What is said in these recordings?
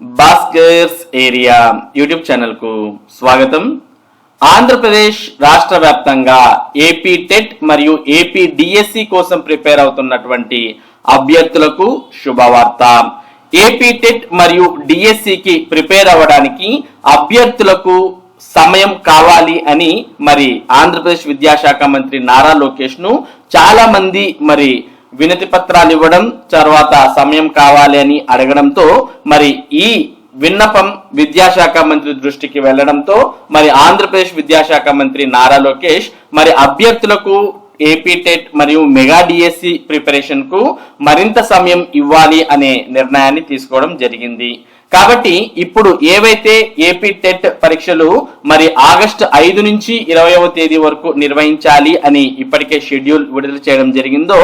Bhaskar's area YouTube ఛానల్కు స్వాగతం. ఆంధ్రప్రదేశ్ రాష్ట్ర వ్యాప్తంగా ఏపీ టెట్ మరియు ఏపీ డిఎస్సి కోసం ప్రిపేర్ అవుతున్నటువంటి అభ్యర్థులకు శుభవార్త. ఏపీ టెట్ మరియు డిఎస్సికి ప్రిపేర్ అవ్వడానికి అభ్యర్థులకు సమయం కావాలి అని మరి ఆంధ్రప్రదేశ్ విద్యాశాఖ మంత్రి నారా లోకేష్ను చాలా మంది మరి వినతి పత్రాలు ఇవ్వడం తర్వాత సమయం కావాలి అని అడగడంతో మరి ఈ విన్నపం విద్యాశాఖ మంత్రి దృష్టికి వెళ్ళడంతో మరి ఆంధ్రప్రదేశ్ విద్యాశాఖ మంత్రి నారా లోకేష్ మరి అభ్యర్థులకు ఏపీ టెట్ మరియు మెగా డిఎస్సి ప్రిపరేషన్కు మరింత సమయం ఇవ్వాలి అనే నిర్ణయాన్ని తీసుకోవడం జరిగింది. కాబట్టి ఇప్పుడు ఏవైతే ఏపీ టెట్ పరీక్షలు మరి ఆగస్టు ఐదు నుంచి ఇరవైవ తేదీ వరకు నిర్వహించాలి అని ఇప్పటికే షెడ్యూల్ విడుదల చేయడం జరిగిందో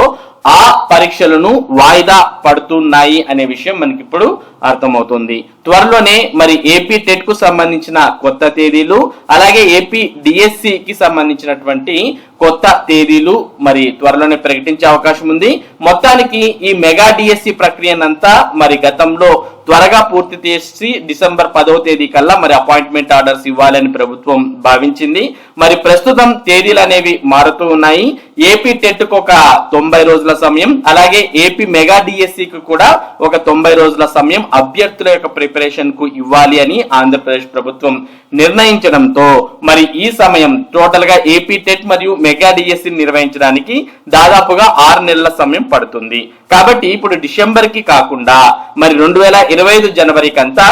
ఆ పరీక్షలను వాయిదా పడుతున్నాయి అనే విషయం మనకి ఇప్పుడు అర్థమవుతుంది. త్వరలోనే మరి ఏపీ టెట్కు సంబంధించిన కొత్త తేదీలు అలాగే ఏపీ డిఎస్సి కి సంబంధించినటువంటి కొత్త తేదీలు మరి త్వరలోనే ప్రకటించే అవకాశం ఉంది. మొత్తానికి ఈ మెగా డిఎస్సి ప్రక్రియనంతా మరి గతంలో త్వరగా పూర్తి చేసి డిసెంబర్ పదవ తేదీ కల్లా మరి అపాయింట్మెంట్ ఆర్డర్స్ ఇవ్వాలని ప్రభుత్వం భావించింది. మరి ప్రస్తుతం తేదీలు అనేవి మారుతూ ఉన్నాయి. ఏపీ టెట్కు ఒక తొంభై రోజుల సమయం అలాగే ఏపీ మెగా డిఎస్సి కు కూడా ఒక తొంభై రోజుల సమయం అభ్యర్థుల యొక్క ప్రిపరేషన్కు ఇవ్వాలి అని ఆంధ్రప్రదేశ్ ప్రభుత్వం నిర్ణయించడంతో మరి ఈ సమయం టోటల్గా ఏపీ టెట్ మరియు మెగా డిఎస్సి నిర్వహించడానికి దాదాపుగా ఆరు నెలల సమయం పడుతుంది. కాబట్టి ఇప్పుడు డిసెంబర్కి కాకుండా మరి రెండు వేల ఇరవై ఐదు జనవరికి అంతా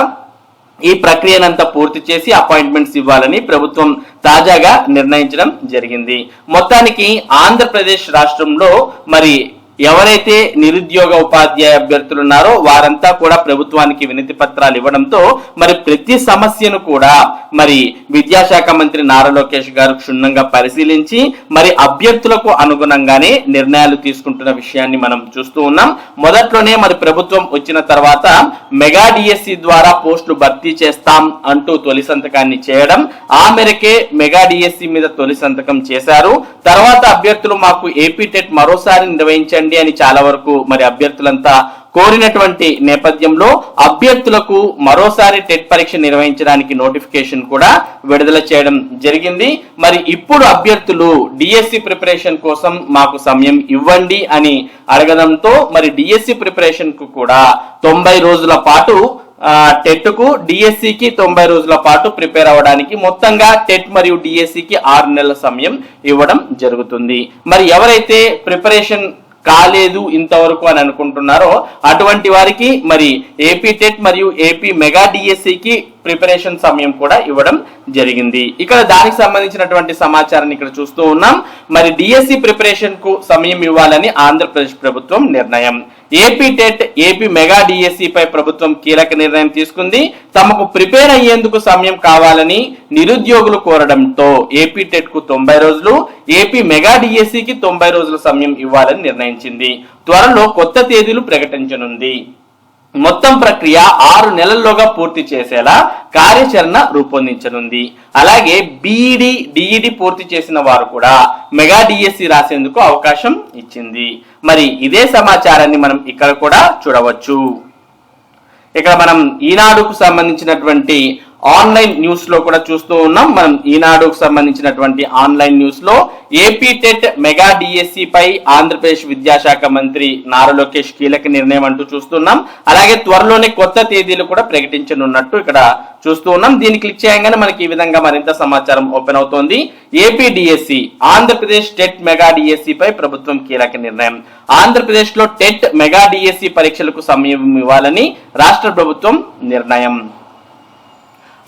ఈ ప్రక్రియనంతా పూర్తి చేసి అపాయింట్మెంట్స్ ఇవ్వాలని ప్రభుత్వం తాజాగా నిర్ణయించడం జరిగింది. మొత్తానికి ఆంధ్రప్రదేశ్ రాష్ట్రంలో మరి ఎవరైతే నిరుద్యోగ ఉపాధ్యాయ అభ్యర్థులు ఉన్నారో వారంతా కూడా ప్రభుత్వానికి వినతి పత్రాలు ఇవ్వడంతో మరి ప్రతి సమస్యను కూడా మరి విద్యాశాఖ మంత్రి నారా లోకేష్ గారు క్షుణ్ణంగా పరిశీలించి మరి అభ్యర్థులకు అనుగుణంగానే నిర్ణయాలు తీసుకుంటున్న విషయాన్ని మనం చూస్తూ ఉన్నాం. మొదట్లోనే మరి ప్రభుత్వం వచ్చిన తర్వాత మెగా డిఎస్సి ద్వారా పోస్టులు భర్తీ చేస్తాం అంటూ తొలి సంతకాన్ని చేయడం ఆ మేరకే మెగా డిఎస్సి మీద తొలి సంతకం చేశారు. తర్వాత అభ్యర్థులు మాకు ఏపీ టెట్ మరోసారి నిర్వహించండి అని చాలా వరకు మరి అభ్యర్థులంతా కోరినటువంటి నేపథ్యంలో అభ్యర్థులకు మరోసారి టెట్ పరీక్ష నిర్వహించడానికి నోటిఫికేషన్ కూడా విడుదల చేయడం జరిగింది. మరి ఇప్పుడు అభ్యర్థులు డిఎస్సి ప్రిపరేషన్ కోసం మాకు సమయం ఇవ్వండి అని అడగడంతో మరి డిఎస్సి ప్రిపరేషన్కు కూడా తొంభై రోజుల పాటు టెట్కు డిఎస్సికి తొంభై రోజుల పాటు ప్రిపేర్ అవ్వడానికి మొత్తంగా టెట్ మరియు డిఎస్సికి ఆరు నెలల సమయం ఇవ్వడం జరుగుతుంది. మరి ఎవరైతే ప్రిపరేషన్ కాలేదు ఇంతవరకు అని అనుకుంటున్నారో అటువంటి వారికి మరి ఏపీ టెట్ మరియు ఏపీ మెగా డిఎస్సికి ప్రిపరేషన్ సమయం కూడా ఇవ్వడం జరిగింది. ఇక్కడ దానికి సంబంధించినటువంటి సమాచారాన్ని ఇక్కడ చూస్తూ ఉన్నాం. మరి డిఎస్సి ప్రిపరేషన్కు సమయం ఇవ్వాలని ఆంధ్రప్రదేశ్ ప్రభుత్వం నిర్ణయం. AP TET AP mega DSC పై ప్రభుత్వం కీలక నిర్ణయం తీసుకుంది. తమకు ప్రిపేర్ అయ్యేందుకు సమయం కావాలని నిరుద్యోగులు కోరడంతో ఏపీ టెట్కు తొంభై రోజులు ఏపీ మెగా డిఎస్సికి తొంభై రోజుల సమయం ఇవ్వాలని నిర్ణయించింది. త్వరలో కొత్త తేదీలు ప్రకటించనుంది. మొత్తం ప్రక్రియ ఆరు నెలల్లోగా పూర్తి చేసేలా కార్యాచరణ రూపొందించనుంది. అలాగే బీఈడి డిఈడి పూర్తి చేసిన వారు కూడా మెగా డిఎస్సి రాసేందుకు అవకాశం ఇచ్చింది. మరి ఇదే సమాచారాన్ని మనం ఇక్కడ కూడా చూడవచ్చు. ఇక్కడ మనం ఈనాడుకు సంబంధించినటువంటి ఆన్లైన్ న్యూస్లో కూడా చూస్తూ ఉన్నాం. మనం ఈనాడుకు సంబంధించినటువంటి ఆన్లైన్ న్యూస్లో ఏపీ టెట్ మెగా డిఎస్సి పై ఆంధ్రప్రదేశ్ విద్యాశాఖ మంత్రి నారా లోకేష్ కీలక నిర్ణయం అంటూ చూస్తున్నాం. అలాగే త్వరలోనే కొత్త తేదీలు కూడా ప్రకటించనున్నట్టు ఇక్కడ చూస్తూ ఉన్నాం. దీన్ని క్లిక్ చేయగానే మనకి ఈ విధంగా మరింత సమాచారం ఓపెన్ అవుతోంది. AP DSC Andhra Pradesh TET mega DSC పై ప్రభుత్వం కీలక నిర్ణయం. ఆంధ్రప్రదేశ్లో టెట్ మెగా డిఎస్సి పరీక్షలకు సమయం ఇవ్వాలని రాష్ట్ర ప్రభుత్వం నిర్ణయం.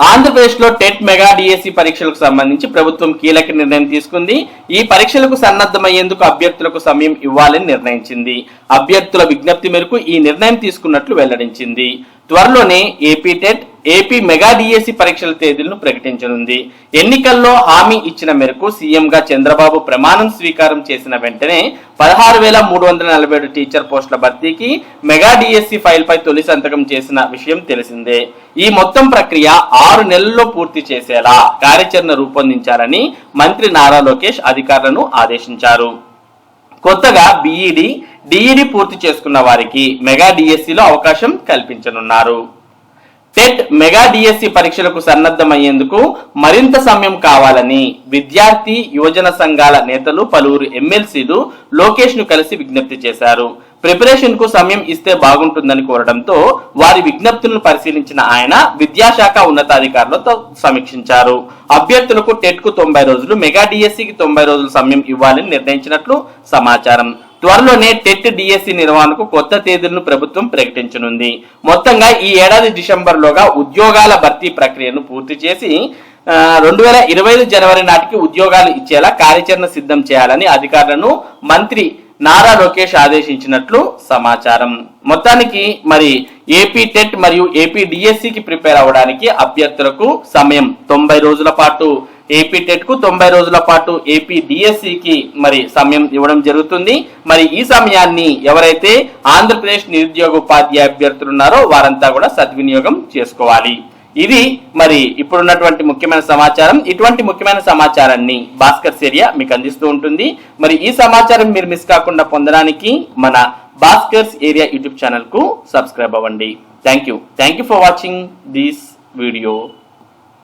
ఆంధ్రప్రదేశ్లో టెట్ మెగా డిఎస్సి పరీక్షలకు సంబంధించి ప్రభుత్వం కీలక నిర్ణయం తీసుకుంది. ఈ పరీక్షలకు సన్నద్ధమయ్యేందుకు అభ్యర్థులకు సమయం ఇవ్వాలని నిర్ణయించింది. అభ్యర్థుల విజ్ఞప్తి మేరకు ఈ నిర్ణయం తీసుకున్నట్లు వెల్లడించింది. త్వరలోనే AP TET AP mega DSC పరీక్షల తేదీలను ప్రకటించనుంది. ఎన్నికల్లో హామీ ఇచ్చిన మేరకు సీఎంగా చంద్రబాబు ప్రమాణం స్వీకారం చేసిన వెంటనే పదహారు వేల మూడు వందల నలభై ఏడు టీచర్ పోస్టుల భర్తీకి మెగా డిఎస్సి ఫైల్పై తొలి సంతకం చేసిన విషయం తెలిసిందే. ఈ మొత్తం ప్రక్రియ ఆరు నెలల్లో పూర్తి చేసేలా కార్యాచరణ రూపొందించాలని మంత్రి నారా లోకేష్ అధికారులను ఆదేశించారు. కొత్తగా బీఈడి డిఈడి పూర్తి చేసుకున్న వారికి మెగా డిఎస్సిలో అవకాశం కల్పించనున్నారు. టెట్ మెగా డిఎస్సి పరీక్షలకు సన్నద్ధమయ్యేందుకు మరింత సమయం కావాలని విద్యార్థి యువజన సంఘాల నేతలు పలువురు ఎమ్మెల్సీలు లోకేష్ను కలిసి విజ్ఞప్తి చేశారు. ప్రిపరేషన్కు సమయం ఇస్తే బాగుంటుందని కోరడంతో వారి విజ్ఞప్తులను పరిశీలించిన ఆయన విద్యాశాఖ ఉన్నతాధికారులతో సమీక్షించారు. అభ్యర్థులకు టెట్కు తొంభై రోజులు మెగా డిఎస్సికి తొంభై రోజులు సమయం ఇవ్వాలని నిర్ణయించినట్లు సమాచారం. త్వరలోనే టెట్ డిఎస్సి నిర్వహణకు కొత్త తేదీలను ప్రభుత్వం ప్రకటించనుంది. మొత్తంగా ఈ ఏడాది డిసెంబర్లోగా ఉద్యోగాల భర్తీ ప్రక్రియను పూర్తి చేసి రెండు వేల ఇరవై ఐదు జనవరి నాటికి ఉద్యోగాలు ఇచ్చేలా కార్యాచరణ సిద్ధం చేయాలని అధికారులను మంత్రి నారా లోకేష్ ఆదేశించినట్లు సమాచారం. మొత్తానికి మరి ఏపీ టెట్ మరియు ఏపీ డిఎస్సికి ప్రిపేర్ అవ్వడానికి అభ్యర్థులకు సమయం తొంభై రోజుల పాటు. ఏపీ టెట్కు తొంభై రోజుల పాటు ఏపీ డిఎస్సికి మరి సమయం ఇవ్వడం జరుగుతుంది. మరి ఈ సమయాన్ని ఎవరైతే ఆంధ్రప్రదేశ్ నిరుద్యోగ ఉపాధ్యాయ అభ్యర్థులు ఉన్నారో వారంతా కూడా సద్వినియోగం చేసుకోవాలి. ఇది మరి ఇప్పుడున్నటువంటి ముఖ్యమైన సమాచారం. ఇటువంటి ముఖ్యమైన సమాచారాన్ని భాస్కర్ ఏరియా మీకు అందిస్తూ ఉంటుంది. మరి ఈ సమాచారం మీరు మిస్ కాకుండా పొందడానికి మన భాస్కర్స్ ఏరియా యూట్యూబ్ ఛానల్కు సబ్స్క్రైబ్ అవ్వండి. Thank you. Thank you for watching this video.